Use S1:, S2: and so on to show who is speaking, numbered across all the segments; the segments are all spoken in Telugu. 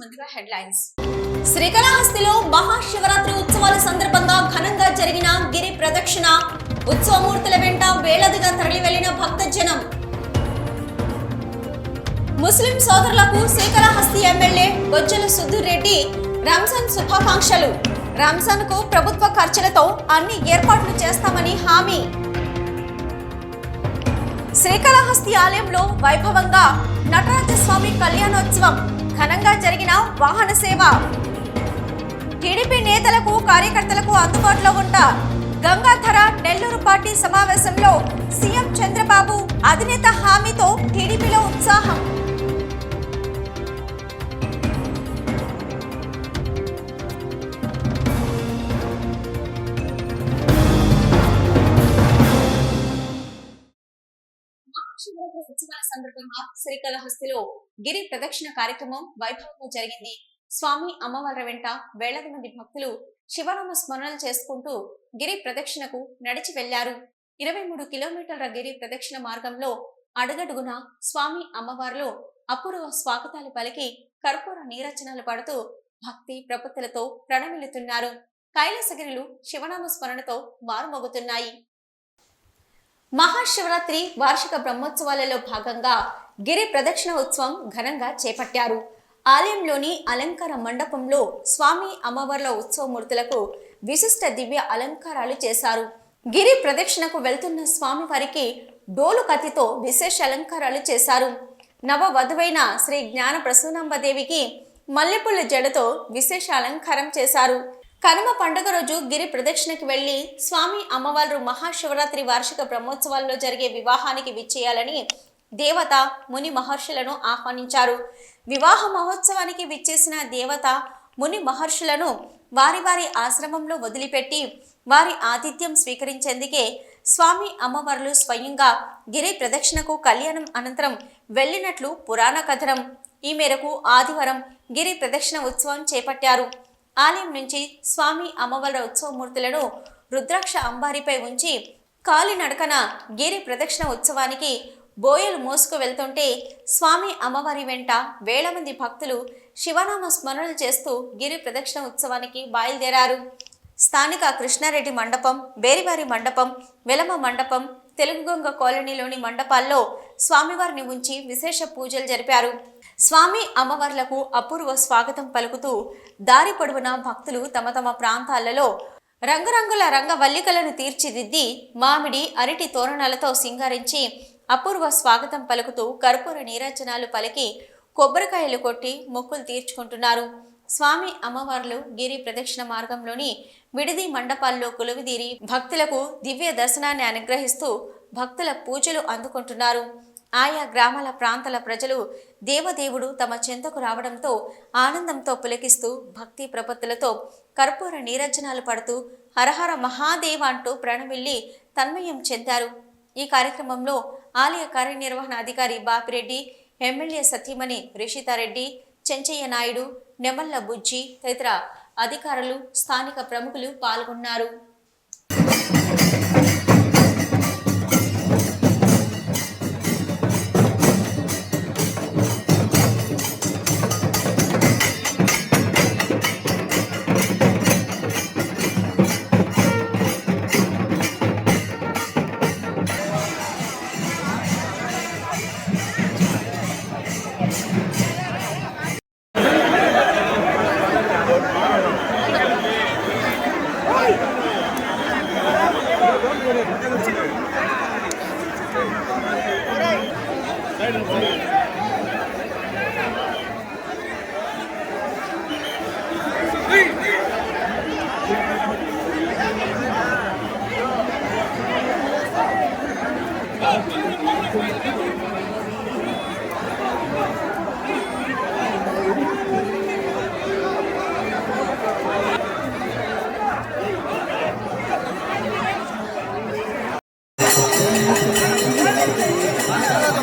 S1: వీటి న్యూస్ ముందుగా హెడ్లైన్స్.
S2: శ్రీకాళహస్తిలో మహాశివరాత్రి ఉత్సవాల సందర్భంగా ఘనంగా జరిగిన గిరి ప్రదక్షిణ ఉత్సవమూర్తుల వెంట వేలదిగా తరలి వెళ్ళిన భక్తజనం. ముస్లిం సోదరులకు శ్రీకాళహస్తి ఎమ్మెల్యే బొజ్జల సుధీర్ రెడ్డి రంజాన్ శుభాకాంక్షలు. రంజాన్కు ప్రభుత్వ ఖర్చులతో అన్ని ఏర్పాట్లు చేస్తామని హామీ. శ్రీకాళహస్తి ఆలయంలో వైభవంగా నటరాజస్వామి కళ్యాణోత్సవం ఘనంగా జరిగిన వాహన సేవ. టీడీపీ నేతలకు కార్యకర్తలకు అందుబాటులో ఉంటా గంగాధర నెల్లూరు పార్టీ సమావేశంలో సీఎం చంద్రబాబు అధినేత హామీతో టీడీపీలో ఉత్సాహం.
S1: సందర్భంగా శ్రీకాళహస్తిలో గిరి ప్రదక్షిణ కార్యక్రమం వైభవంగా జరిగింది. స్వామి అమ్మవారి వెంట వేలాది మంది భక్తులు శివనామ స్మరణలు చేసుకుంటూ గిరి ప్రదక్షిణకు నడిచి వెళ్ళారు ఇరవై మూడు కిలోమీటర్ల గిరి ప్రదక్షిణ మార్గంలో అడుగడుగున స్వామి అమ్మవారిలో అపూర్వ స్వాగతాలు పలికి కర్పూర నీరచనాలు పడుతూ భక్తి ప్రపత్తులతో ప్రణమిల్లుతున్నారు. కైలాసగిరిలు శివనామ స్మరణతో మారుమోగుతున్నాయి. మహాశివరాత్రి వార్షిక బ్రహ్మోత్సవాలలో భాగంగా గిరి ప్రదక్షిణ ఉత్సవం ఘనంగా చేపట్టారు. ఆలయంలోని అలంకార మండపంలో స్వామి అమ్మవార్ల ఉత్సవమూర్తులకు విశిష్ట దివ్య అలంకారాలు చేశారు. గిరి ప్రదక్షిణకు వెళ్తున్న స్వామివారికి డోలు కత్తితో విశేష అలంకారాలు చేశారు. నవ వధువైన శ్రీ జ్ఞాన ప్రసూనాంబదేవికి మల్లెపూల జడతో విశేష అలంకారం చేశారు. కనుమ పండుగ రోజు గిరి ప్రదక్షిణకి వెళ్ళి స్వామి అమ్మవారు మహాశివరాత్రి వార్షిక బ్రహ్మోత్సవాల్లో జరిగే వివాహానికి విచ్చేయాలని దేవత ముని మహర్షులను ఆహ్వానించారు. వివాహ మహోత్సవానికి విచ్చేసిన దేవత ముని మహర్షులను వారి వారి ఆశ్రమంలో వదిలిపెట్టి వారి ఆతిథ్యం స్వీకరించేందుకే స్వామి అమ్మవార్లు స్వయంగా గిరి ప్రదక్షిణకు కళ్యాణం అనంతరం వెళ్ళినట్లు పురాణ కథనం. ఈ మేరకు ఆదివారం గిరి ప్రదక్షిణ ఉత్సవం చేపట్టారు. ఆలయం నుంచి స్వామి అమ్మవార్ల ఉత్సవమూర్తులను రుద్రాక్ష అంబారిపై ఉంచి కాలినడకన గిరి ప్రదక్షిణ ఉత్సవానికి బోయలు మోసుకు వెళ్తుంటే స్వామి అమ్మవారి వెంట వేల మంది భక్తులు శివనామ స్మరణలు చేస్తూ గిరి ప్రదక్షిణ ఉత్సవానికి బయలుదేరారు. స్థానిక కృష్ణారెడ్డి మండపం బేరివారి మండపం వెలమ మండపం తెలుగుగొంగ కాలనీలోని మండపాల్లో స్వామివారిని ఉంచి విశేష పూజలు జరిపారు. స్వామి అమ్మవార్లకు అపూర్వ స్వాగతం పలుకుతూ దారి పొడవునా భక్తులు తమ తమ ప్రాంతాలలో రంగురంగుల రంగవల్లికలను తీర్చిదిద్ది మామిడి అరటి తోరణాలతో సింగారించి అపూర్వ స్వాగతం పలుకుతూ కర్పూర నీరాజనాలు పలికి కొబ్బరికాయలు కొట్టి మొక్కులు తీర్చుకుంటున్నారు. స్వామి అమ్మవార్లు గిరి ప్రదక్షిణ మార్గంలోని విడిది మండపాల్లో కొలువుదీరి భక్తులకు దివ్య దర్శనాన్ని అనుగ్రహిస్తూ భక్తుల పూజలు అందుకుంటున్నారు. ఆయా గ్రామాల ప్రాంతాల ప్రజలు దేవదేవుడు తమ చెంతకు రావడంతో ఆనందంతో పులకిస్తూ భక్తి ప్రపత్తులతో కర్పూర నీరజనాలు పడుతూ హరహర మహాదేవ అంటూ ప్రణమిల్లి తన్మయం చెందారు. ఈ కార్యక్రమంలో ఆలయ కార్యనిర్వహణ అధికారి బాపిరెడ్డి ఎమ్మెల్యే సతీమణి రిషితారెడ్డి చెంచయ్య నాయుడు నెమల్ల బుజ్జి తదితర అధికారులు స్థానిక ప్రముఖులు పాల్గొన్నారు.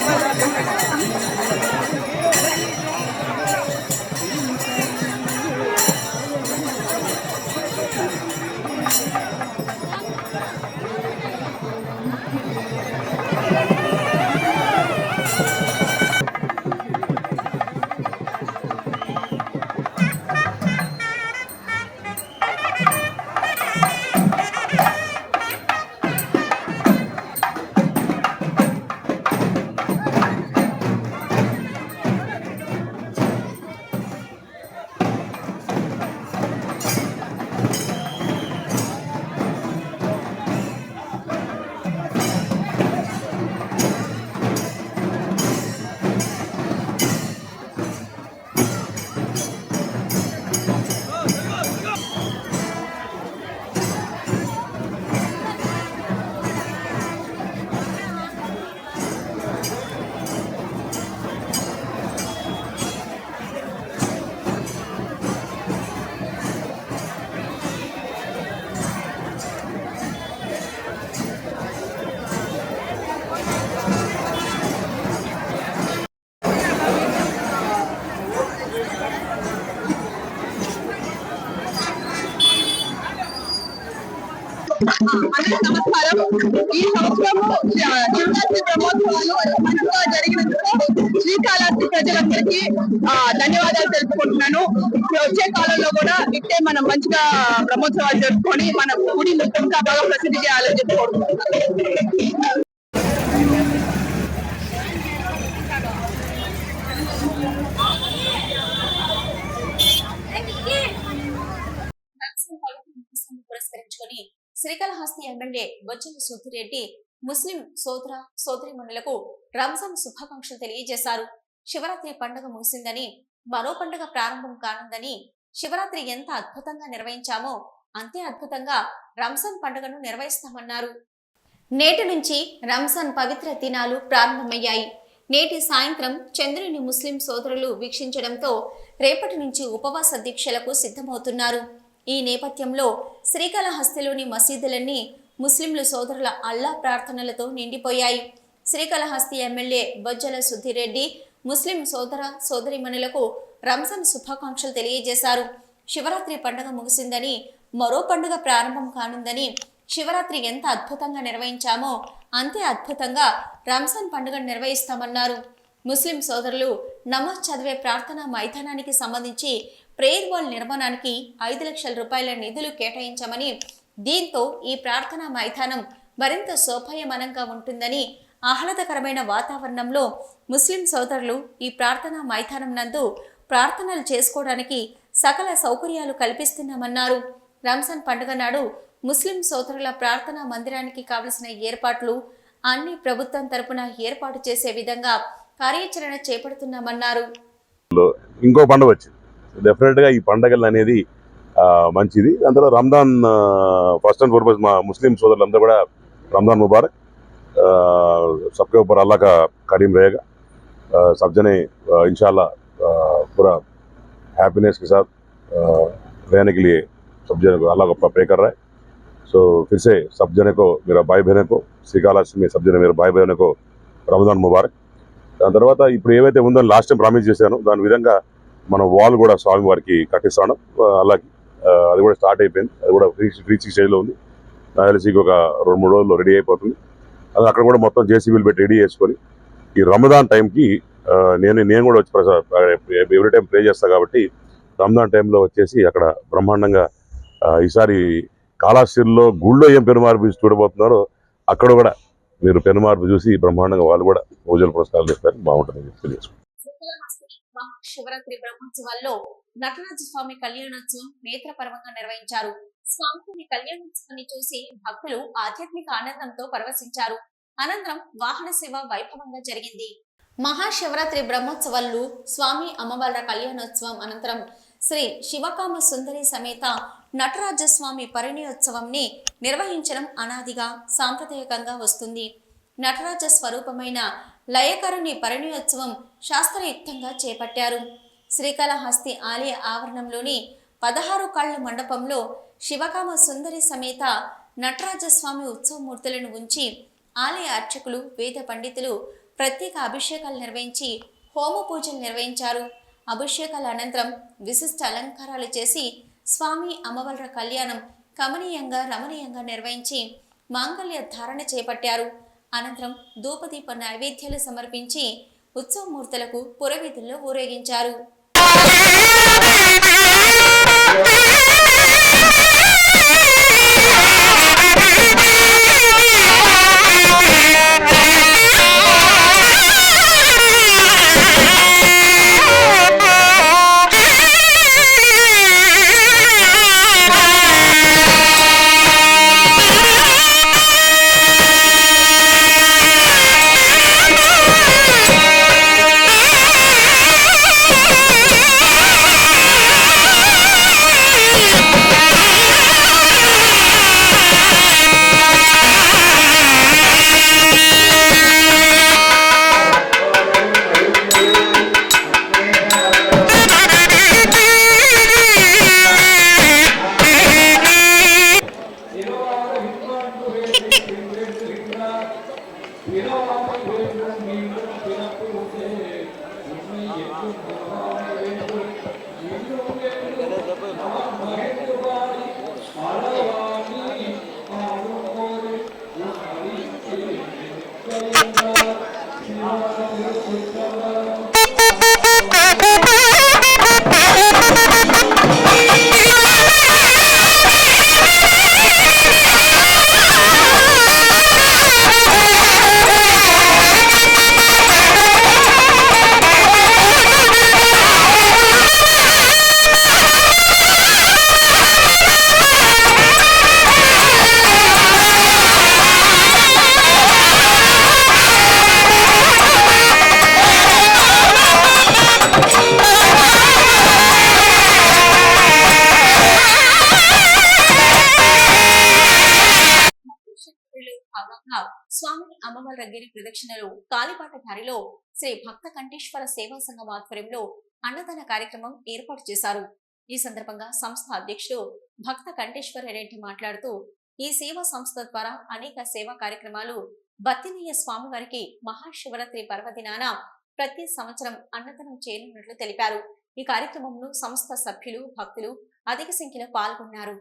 S1: Thank you.
S3: అందరికీ నమస్కారం. ఈ సంవత్సరము శివరాత్రి బ్రహ్మోత్సవాలు మంచిగా జరిగినందుకు శ్రీకాళహస్తి ప్రజలందరికీ ధన్యవాదాలు తెలుపుకుంటున్నాను. ఇప్పుడు వచ్చే కాలంలో కూడా ఇట్టే మనం మంచిగా బ్రహ్మోత్సవాలు జరుపుకొని మన గుడి ఇంకా బాగా ప్రసిద్ధి చేయాలని చెప్పి
S1: శ్రీకాళహస్తి ఎమ్మెల్యే బొజ్జల సుధిరెడ్డి ముస్లిం సోదర సోదరిమణులకు రంజాన్ శుభాకాంక్షలు తెలియజేశారు. శివరాత్రి పండుగ ముగిసిందని మరో పండుగ ప్రారంభం కానుందని శివరాత్రి ఎంత అద్భుతంగా నిర్వహించామో అంతే అద్భుతంగా రంజాన్ పండుగను నిర్వహిస్తామన్నారు. నేటి నుంచి రంజాన్ పవిత్ర దినాలు ప్రారంభమయ్యాయి. నేటి సాయంత్రం చంద్రుని ముస్లిం సోదరులు వీక్షించడంతో రేపటి నుంచి ఉపవాస దీక్షలకు సిద్ధమవుతున్నారు. ఈ నేపథ్యంలో శ్రీకాళహస్తిలోని మసీదులన్నీ ముస్లింలు సోదరుల అల్లా ప్రార్థనలతో నిండిపోయాయి. శ్రీకాళహస్తి ఎమ్మెల్యే బొజ్జల సుధిరెడ్డి ముస్లిం సోదర సోదరిమణులకు రంజాన్ శుభాకాంక్షలు తెలియజేశారు. శివరాత్రి పండుగ ముగిసిందని మరో పండుగ ప్రారంభం కానుందని శివరాత్రి ఎంత అద్భుతంగా నిర్వహించామో అంతే అద్భుతంగా రంజాన్ పండుగ నిర్వహిస్తామన్నారు. ముస్లిం సోదరులు నమాజ్ చదివే ప్రార్థనా మైదానానికి సంబంధించి ప్రేయర్ వాల్ నిర్మాణానికి ఐదు లక్షల రూపాయల నిధులు కేటాయించామని దీంతో ఈ ప్రార్థనా మైదానం మరింత శోభాయమానంగా ఉంటుందని ఆహ్లాదకరమైన వాతావరణంలో ముస్లిం సోదరులు ఈ ప్రార్థనా మైదానం నందు ప్రార్థనలు చేసుకోవడానికి సకల సౌకర్యాలు కల్పిస్తున్నామన్నారు. రంజాన్ పండుగ నాడు ముస్లిం సోదరుల ప్రార్థనా మందిరానికి కావలసిన ఏర్పాట్లు అన్ని ప్రభుత్వం తరపున ఏర్పాటు చేసే విధంగా కార్యాచరణ చేపడుతున్నామన్నారు
S4: ఇంకో పండుగ వచ్చింది డెఫినెట్గా ఈ పండగలు అనేది ఆ, మంచిది అందులో రంజాన్ ఫస్ట్ అండ్ ఫార్మోస్ట్ మా ముస్లిం సోదరులందరూ కూడా రంజాన్ मुबारक आ, सबके ऊपर अल्लाह का करीम रहेगा आ, सब जने आ, इंशाल्लाह आ, पूरा हैप्पीनेस के साथ आ, रहने के लिए सब जने को अल्लाह को प्रे कर रहा है सो फिर से सब जने को मेरा भाई बहनों को శ్రీకాళహస్తి में सब जने मेरे भाई बहनों को రంజాన్ ముబారక్ దాని తర్వాత ఇప్పుడు ఏవైతే ఉందో లాస్ట్ టైం ప్రామిస్ చేశానో దాని విధంగా మన వాల్ కూడా స్వామి వారికి కట్టిస్తాను అలాగే అది కూడా స్టార్ట్ అయిపోయింది. అది కూడా రీచ్ రీచింగ్ స్టేజ్లో ఉంది. నాకు ఒక రెండు మూడు రోజుల్లో రెడీ అయిపోతుంది. అది అక్కడ కూడా మొత్తం జేసీబీలు పెట్టి రెడీ చేసుకొని ఈ రమదాన్ టైంకి నేను నేను కూడా వచ్చి ఎవ్రీ టైం ప్రే చేస్తాను కాబట్టి రమదాన్ టైంలో వచ్చేసి అక్కడ బ్రహ్మాండంగా ఈసారి కాళాశ్రీలో గుళ్ళో ఏం పెనుమార్పు చూడబోతున్నారో అక్కడ కూడా మీరు పెనుమార్పు చూసి బ్రహ్మాండంగా వాళ్ళు కూడా పూజల పురస్కారాలు ఇస్తారు బాగుంటుందని చెప్పి తెలియజేసుకుంటాను
S1: శ్రీకాళహస్తి మహాశివరాత్రి బ్రహ్మోత్సవాల్లో నటరాజ స్వామి కళ్యాణోత్సవం నేత్రపర్వంగా నిర్వహించారు. స్వామివారి కళ్యాణోత్సవాన్ని చూసి భక్తులు ఆధ్యాత్మిక ఆనందంతో పరవశించారు. అనంతరం వాహన సేవ వైభవంగా జరిగింది. మహాశివరాత్రి బ్రహ్మోత్సవాలు స్వామి అమ్మవార్ల కళ్యాణోత్సవం అనంతరం శ్రీ శివకామ సుందరి సమేత నటరాజస్వామి పరిణయోత్సవంని నిర్వహించడం అనాదిగా సాంప్రదాయకంగా వస్తుంది. నటరాజ స్వరూపమైన లయకరుని పరిణయోత్సవం శాస్త్రయుక్తంగా చేపట్టారు. శ్రీకాళహస్తి ఆలయ ఆవరణంలోని పదహారు కళ్ళ మండపంలో శివకామ సుందరి సమేత నటరాజస్వామి ఉత్సవమూర్తులను ఉంచి ఆలయ అర్చకులు వేద పండితులు ప్రత్యేక అభిషేకాలు నిర్వహించి హోమ పూజలు నిర్వహించారు. అభిషేకాల అనంతరం విశిష్ట అలంకారాలు చేసి స్వామి అమ్మవార్ల కళ్యాణం కమనీయంగా రమణీయంగా నిర్వహించి మాంగళ్య ధారణ చేపట్టారు. అనంతరం ధూపదీప నైవేద్యాలు సమర్పించి ఉత్సవమూర్తులకు పురవీధుల్లో ఊరేగించారు. స్వామిని అమ్మవారి గిరి ప్రదక్షిణలో కాలిబాట శ్రీ భక్త కంఠేశ్వర సేవా సంఘం ఆధ్వర్యంలో అన్నదాన కార్యక్రమం ఏర్పాటు చేశారు. ఈ సందర్భంగా సంస్థ అధ్యక్షుడు భక్త కంఠేశ్వర రెడ్డి మాట్లాడుతూ ఈ సేవా సంస్థ ద్వారా అనేక సేవా కార్యక్రమాలు బత్తినీయ స్వామివారికి మహాశివరాత్రి పర్వదినాన ప్రతి సంవత్సరం అన్నదానం చేయనున్నట్లు తెలిపారు. ఈ కార్యక్రమంలో సంస్థ సభ్యులు భక్తులు అధిక సంఖ్యలో పాల్గొన్నారు.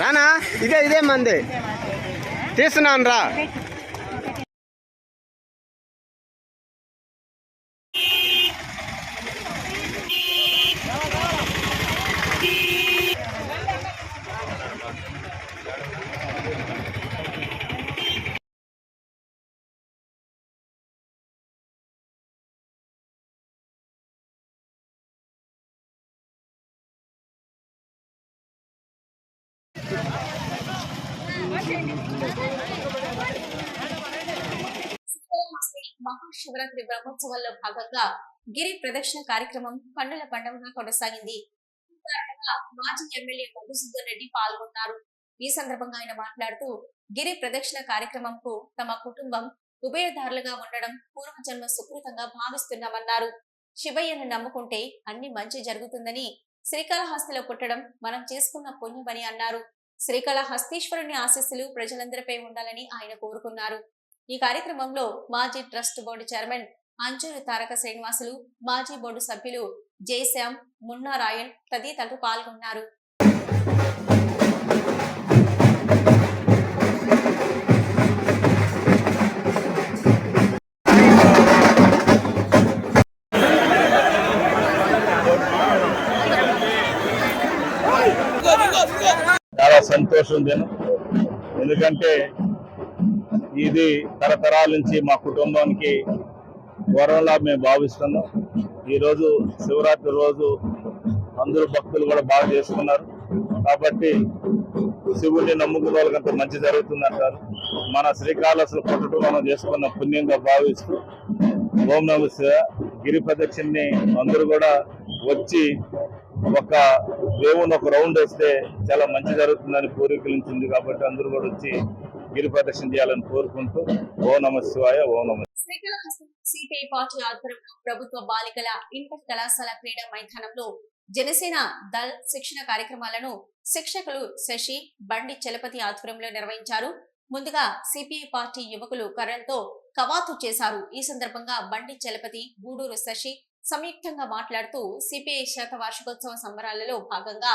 S5: రానా ఇదే ఇదే మంది. తీస్తున్నాను రా.
S1: మహాశివరాత్రి బ్రహ్మోత్సవాల్లో భాగంగా గిరి ప్రదక్షిణ కార్యక్రమం పండుగ పండుగగా కొనసాగింది. మాజీ ఎమ్మెల్యే మధుసూదన్ రెడ్డి పాల్గొన్నారు. ఈ సందర్భంగా ఆయన మాట్లాడుతూ గిరి ప్రదక్షిణ కార్యక్రమంకు తమ కుటుంబం ఉభయదారులుగా ఉండడం పూర్వజన్మ సుకృతంగా భావిస్తున్నామన్నారు. శివయ్యను నమ్ముకుంటే అన్ని మంచి జరుగుతుందని శ్రీకాళహస్తిలో పుట్టడం మనం చేసుకున్న పుణ్యమని అన్నారు. శ్రీకాళహస్తీశ్వరుని ఆశీస్సులు ప్రజలందరిపై ఉండాలని ఆయన కోరుకున్నారు. ఈ కార్యక్రమంలో మాజీ trust board chairman Anjuru Taraka Srinivasulu మాజీ బోర్డు సభ్యులు జయశ్యామ్ మున్నారాయణ్ తదితరులు పాల్గొన్నారు.
S6: సంతోషం దినం ఎందుకంటే ఇది తరతరాల నుంచి మా కుటుంబానికి గౌరవంలా మేము భావిస్తున్నాం. ఈరోజు శివరాత్రి రోజు అందరూ భక్తులు కూడా బాగా చేసుకున్నారు. కాబట్టి శివుడిని నమ్ముకున్న వాళ్ళకంత మంచి జరుగుతుంది అంటారు మన శ్రీకాళహస్తిలో పుట్టడం మనం చేసుకున్న పుణ్యంగా భావిస్తూ ఓం నమ గిరి ప్రదక్షిణని అందరూ కూడా వచ్చి ఒక దేవుని ఒక రౌండ్ వేస్తే చాలా మంచి జరుగుతుందని కోరికలించింది కాబట్టి అందరూ కూడా వచ్చి గిరి ప్రదక్షిణ చేయాలని కోరుకుంటూ ఓ నమ శివాయ ఓ నమ
S1: సిపిఐ పార్టీ ఆధ్వర్యంలో ప్రభుత్వ బాలికల ఇంటర్ కళాశాల క్రీడా మైదానంలో జనసేన దళ్ శిక్షణ కార్యక్రమాలను శిక్షకులు శశి బండి చలపతి ఆధ్వర్యంలో నిర్వహించారు. ముందుగా సిపిఐ పార్టీ యువకులు కర్రలతో కవాతు చేశారు. ఈ సందర్భంగా బండి చలపతి గూడూరు శశి సంయుక్తంగా మాట్లాడుతూ సిపిఐ శాఖ వార్షికోత్సవ సంబరాలలో భాగంగా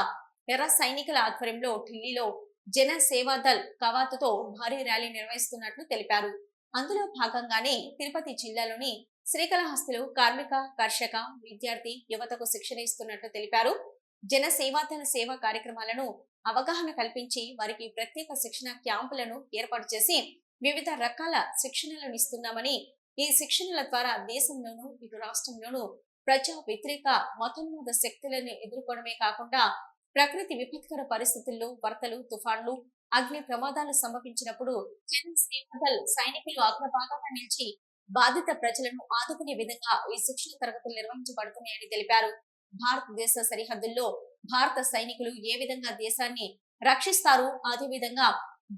S1: ఎర్ర సైనికుల ఆధ్వర్యంలో ఢిల్లీలో జన సేవాదల్ కవాతుతో భారీ ర్యాలీ నిర్వహిస్తున్నట్లు తెలిపారు. అందులో భాగంగానే తిరుపతి జిల్లాలోని శ్రీకాళహస్తిలో కార్మిక కర్షక విద్యార్థి యువతకు శిక్షణ ఇస్తున్నట్లు తెలిపారు. జన సేవాదల సేవా కార్యక్రమాలను అవగాహన కల్పించి వారికి ప్రత్యేక శిక్షణ క్యాంపులను ఏర్పాటు చేసి వివిధ రకాల శిక్షణలను ఇస్తున్నామని ఈ శిక్షణల ద్వారా దేశంలోనూ ఇటు రాష్ట్రంలోనూ ప్రజా వ్యతిరేక మతోన్మాద శక్తులను ఎదుర్కోవడమే కాకుండా ప్రకృతి విపత్కర పరిస్థితుల్లో వరదలు తుఫాన్లు అగ్ని ప్రమాదాలు సంభవించినప్పుడు సేవదల్ సైనికులు అగ్రభాగంగా నిలిచి బాధిత ప్రజలను ఆదుకునే విధంగా ఈ శిక్షణ తరగతులు నిర్వహించబడుతున్నాయని తెలిపారు. భారతదేశ సరిహద్దుల్లో భారత సైనికులు ఏ విధంగా దేశాన్ని రక్షిస్తారు? అదేవిధంగా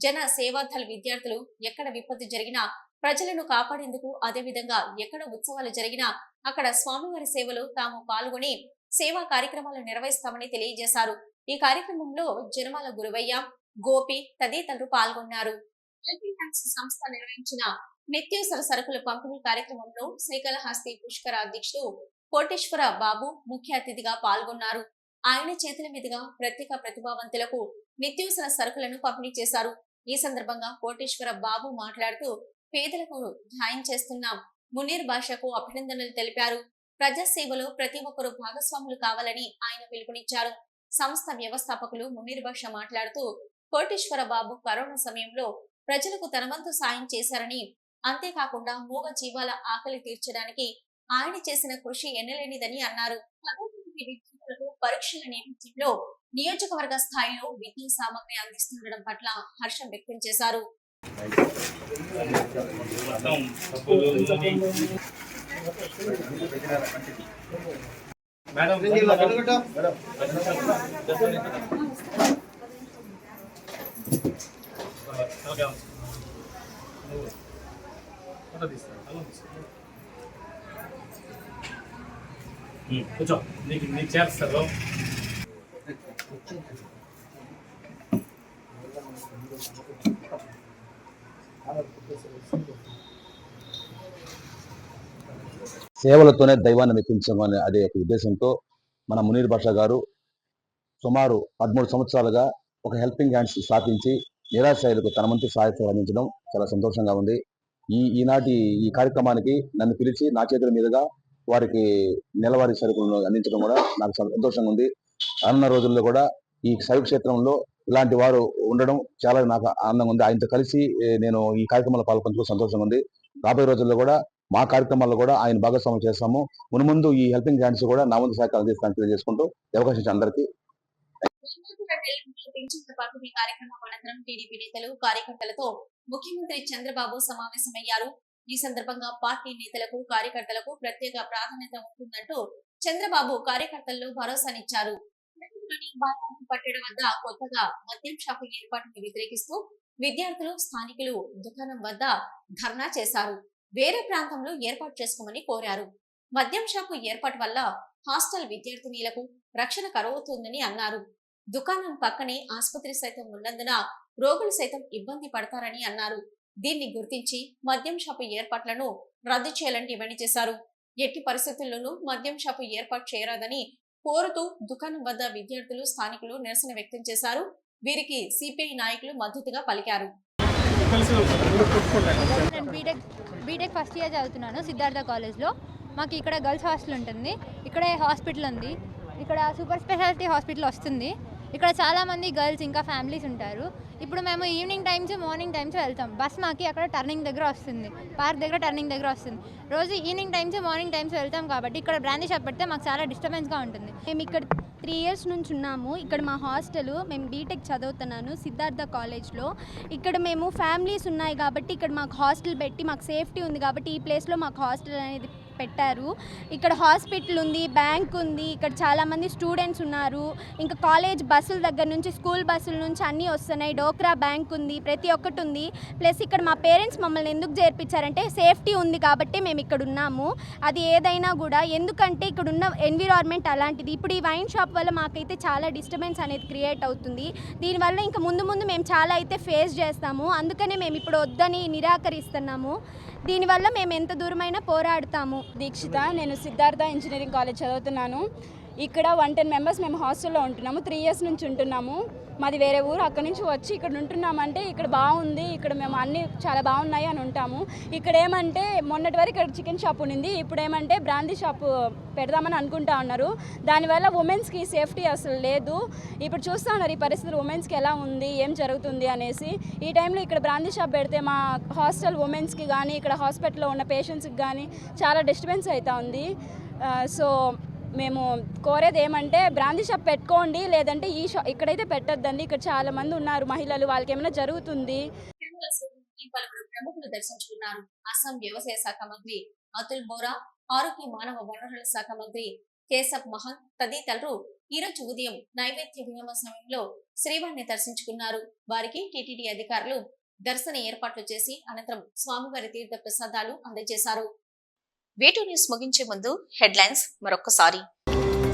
S1: జన సేవాదళ విద్యార్థులు ఎక్కడ విపత్తు జరిగినా ప్రజలను కాపాడేందుకు అదే విధంగా ఎక్కడ ఉత్సవాలు జరిగినా అక్కడ స్వామివారి సేవలో తాము పాల్గొని సేవా కార్యక్రమాలు నిర్వహిస్తామని తెలియజేశారు. ఈ కార్యక్రమంలో జనమాల గురువయ్య గోపి తదితరులు పాల్గొన్నారు. సంస్థ నిర్వహించిన నిత్యావసర సరుకుల పంపిణీ కార్యక్రమంలో శ్రీకాళహస్తి పుష్కర అధ్యక్షుడు కోటేశ్వర బాబు ముఖ్య అతిథిగా పాల్గొన్నారు. ఆయన చేతుల మీదుగా ప్రత్యేక ప్రతిభావంతులకు నిత్యావసర సరుకులను పంపిణీ చేశారు. ఈ సందర్భంగా కోటేశ్వర బాబు మాట్లాడుతూ పేదలకు న్యాయం చేస్తున్నాం మునీర్ భాషకు అభినందనలు తెలిపారు. ప్రజాసేవలో ప్రతి ఒక్కరూ భాగస్వాములు కావాలని ఆయన పిలుపునిచ్చారు. సంస్థ వ్యవస్థాపకులు మునీర్ భాష మాట్లాడుతూ కోటేశ్వర బాబు కరోనా సమయంలో ప్రజలకు తన వంతు సాయం చేశారని అంతేకాకుండా మూగ జీవాల ఆకలి తీర్చడానికి ఆయన చేసిన కృషి ఎన్నలేనిదని అన్నారు. పరీక్షల నేపథ్యంలో నియోజకవర్గ స్థాయిలో విద్యా సామగ్రి అందిస్తుండడం పట్ల హర్షం వ్యక్తం చేశారు.
S7: కూర్చో. నీకు నీకు చేస్తారు
S8: సేవలతోనే దైవాన్ని మెప్పించమనే అదే ఒక ఉద్దేశంతో మన మునీర్ భాషా గారు సుమారు పదమూడు సంవత్సరాలుగా ఒక హెల్పింగ్ హ్యాండ్స్ స్థాపించి నిరాశ్రయులకు తన వంతు సహాయ అందించడం చాలా సంతోషంగా ఉంది. ఈ ఈనాటి ఈ కార్యక్రమానికి నన్ను పిలిచి నా చేతుల మీదుగా వారికి నెలవారీ సరుకులను అందించడం కూడా నాకు చాలా సంతోషంగా ఉంది. అన్న రోజుల్లో కూడా ఈ శైవ క్షేత్రంలో ఇలాంటి వారు ఉండడం చాలా నాకు ఆనందంగా ఉంది. ఆయనతో కలిసి నేను ఈ కార్యక్రమంలో పాల్గొంటూ సంతోషంగా ఉంది. రాబోయే రోజుల్లో కూడా మా కార్యక్రమాల్లో కూడా ఆయన భాగస్వామ్యం చేస్తాము. మునుముందు ఈ హెల్పింగ్ హ్యాండ్స్ కూడా నా ముందు సహకారం అందిస్తానని తెలియజేసుకుంటూ అవకాశం అందరికీ
S1: టీడీపీ నేతలు కార్యకర్తలతో ముఖ్యమంత్రి చంద్రబాబు సమావేశమయ్యారు. ఈ సందర్భంగా పార్టీ నేతలకు కార్యకర్తలకు ప్రత్యేక ప్రాధాన్యత ఉంటుందంటూ చంద్రబాబు కార్యకర్తల్లో భరోసానిచ్చారు. పట్టడం వద్ద కొత్తగా మద్యం షాపు ఏర్పాటును వ్యతిరేకిస్తూ విద్యార్థులు స్థానికులు దుకాణం వద్ద ధర్నా చేశారు. వేరే ప్రాంతంలో ఏర్పాటు చేసుకోమని కోరారు. మద్యం షాపు ఏర్పాటు వల్ల హాస్టల్ విద్యార్థినీలకు రక్షణ కరువుతుందని అన్నారు. దుకాణం పక్కనే ఆసుపత్రి సైతం ఉన్నందున రోగులు సైతం ఇబ్బంది పడతారని అన్నారు. దీన్ని గుర్తించి మద్యం షాపు ఏర్పాట్లను రద్దు చేయాలని డిమాండ్ చేశారు. ఎట్టి పరిస్థితుల్లోనూ మద్యం షాపు ఏర్పాటు చేయరాదని కోరుతూ దుకాణం వద్ద విద్యార్థులు స్థానికులు నిరసన వ్యక్తం చేశారు. వీరికి సిపిఐ నాయకులు మద్దతుగా పలికారు.
S9: నేను బీటెక్ బీటెక్ ఫస్ట్ ఇయర్ చదువుతున్నాను సిద్ధార్థ కాలేజ్లో మాకు ఇక్కడ గర్ల్స్ హాస్టల్ ఉంటుంది. ఇక్కడే హాస్పిటల్ ఉంది. ఇక్కడ సూపర్ స్పెషాలిటీ హాస్పిటల్ వస్తుంది. ఇక్కడ చాలామంది గర్ల్స్ ఇంకా ఫ్యామిలీస్ ఉంటారు. ఇప్పుడు మేము ఈవినింగ్ టైమ్స్ మార్నింగ్ టైమ్స్ వెళ్తాం. బస్ మాకి అక్కడ టర్నింగ్ దగ్గర వస్తుంది. పార్క్ దగ్గర టర్నింగ్ దగ్గర వస్తుంది. రోజు ఈవినింగ్ టైమ్స్ మార్నింగ్ టైమ్స్ వెళ్తాం కాబట్టి ఇక్కడ బ్రాందీ షాప్ పెడితే మాకు చాలా డిస్టర్బెన్స్గా ఉంటుంది.
S10: మేము ఇక్కడ త్రీ ఇయర్స్ నుంచి ఉన్నాము. ఇక్కడ మా హాస్టల్ మేము బీటెక్ చదువుతున్నాను సిద్ధార్థ కాలేజ్లో. ఇక్కడ మేము ఫ్యామిలీస్ ఉన్నాయి కాబట్టి ఇక్కడ మాకు హాస్టల్ పెట్టి మాకు సేఫ్టీ ఉంది కాబట్టి ఈ ప్లేస్లో మాకు హాస్టల్ అనేది పెట్టారు. ఇక్కడ హాస్పిటల్ ఉంది బ్యాంక్ ఉంది ఇక్కడ చాలామంది స్టూడెంట్స్ ఉన్నారు. ఇంకా కాలేజ్ బస్సుల దగ్గర నుంచి స్కూల్ బస్సుల నుంచి అన్నీ వస్తున్నాయి. డోక్రా బ్యాంక్ ఉంది ప్రతి ఒక్కటి ఉంది. ప్లస్ ఇక్కడ మా పేరెంట్స్ మమ్మల్ని ఎందుకు చేర్పించారంటే సేఫ్టీ ఉంది కాబట్టి మేము ఇక్కడ ఉన్నాము. అది ఏదైనా కూడా ఎందుకంటే ఇక్కడ ఉన్న ఎన్విరాన్మెంట్ అలాంటిది. ఇప్పుడు ఈ వైన్ షాప్ వల్ల మాకైతే చాలా డిస్టర్బెన్స్ అనేది క్రియేట్ అవుతుంది. దీనివల్ల ఇంకా ముందు ముందు మేము చాలా అయితే ఫేస్ చేస్తాము. అందుకనే మేము ఇప్పుడు వద్దని నిరాకరిస్తున్నాము. దీనివల్ల మేము ఎంత దూరమైనా పోరాడతాము.
S11: దీక్షిత నేను సిద్ధార్థ ఇంజనీరింగ్ కాలేజ్ చదువుతున్నాను. ఇక్కడ వన్ టెన్ మెంబర్స్ మేము హాస్టల్లో ఉంటున్నాము. త్రీ ఇయర్స్ నుంచి ఉంటున్నాము. మాది వేరే ఊరు అక్కడి నుంచి వచ్చి ఇక్కడ ఉంటున్నామంటే ఇక్కడ బాగుంది ఇక్కడ మేము అన్నీ చాలా బాగున్నాయి అని ఉంటాము. ఇక్కడ ఏమంటే మొన్నటి వరకు ఇక్కడ చికెన్ షాప్ ఉండింది ఇప్పుడు ఏమంటే బ్రాందీ షాప్ పెడదామని అనుకుంటా ఉన్నారు. దానివల్ల ఉమెన్స్కి సేఫ్టీ అసలు లేదు. ఇప్పుడు చూస్తూ ఉన్నారు ఈ పరిస్థితి ఉమెన్స్కి ఎలా ఉంది ఏం జరుగుతుంది అనేసి. ఈ టైంలో ఇక్కడ బ్రాందీ షాప్ పెడితే మా హాస్టల్ ఉమెన్స్కి కానీ ఇక్కడ హాస్పిటల్లో ఉన్న పేషెంట్స్కి కానీ చాలా డిస్టర్బెన్స్ అవుతా ఉంది. సో మేము కోరేది ఏమంటే బ్రాందీ షాప్ పెట్టుకోండి లేదంటే ఈ షాప్ ఇక్కడైతే పెట్టద్దండి. ఇక్కడ చాలా మంది ఉన్నారు మహిళలు వాళ్ళకి ఏమైనా జరుగుతుంది.
S1: పలువురు ప్రముఖులు దర్శించుకున్నారు. అస్సాం వ్యవసాయ శాఖ మంత్రి అతుల్ బోరా ఆరోగ్య మానవ వనరుల శాఖ మంత్రి కేశవ్ మహన్ తదితరులు ఈ ఉదయం నైవేద్య విరామ సమయంలో శ్రీవారిని దర్శించుకున్నారు. వారికి టిటిడి అధికారులు దర్శన ఏర్పాట్లు చేసి అనంతరం స్వామివారి తీర్థ ప్రసాదాలు అందజేశారు. వేటు న్యూస్ ముగించే ముందు హెడ్లైన్స్ మరొకసారి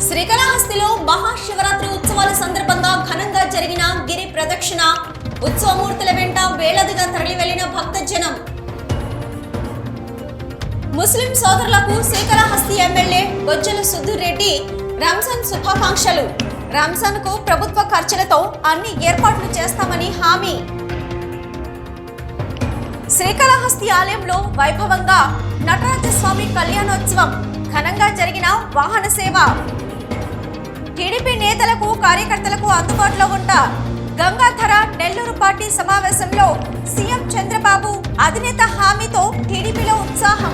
S2: శ్రీకాళహస్తిలో మహాశివరాత్రి ఉత్సవాల సందర్భంగా ఘనంగా జరిగిన గిరి ప్రదక్షిణ. ఉత్సవమూర్తుల వెంట వేలదిగా తరలి వెళ్ళిన భక్తజనం. ముస్లిం సోదరులకు శ్రీకాళహస్తి ఎమ్మెల్యే బొజ్జల సుధీర్ రెడ్డి రంజాన్ శుభాకాంక్షలు. రంజాన్కు ప్రభుత్వ ఖర్చులతో అన్ని ఏర్పాట్లు చేస్తామని హామీ. శ్రీకాళహస్తి ఆలయంలో వైభవంగా నటరాజ స్వామి కళ్యాణోత్సవం ఘనంగా జరిగిన వాహన సేవ. టీడీపీ నేతలకు కార్యకర్తలకు అందుబాటులో ఉంట
S1: గంగాధర నెల్లూరు పార్టీ సమావేశంలో సీఎం చంద్రబాబు అధినేత హామీతో టీడీపీలో ఉత్సాహం.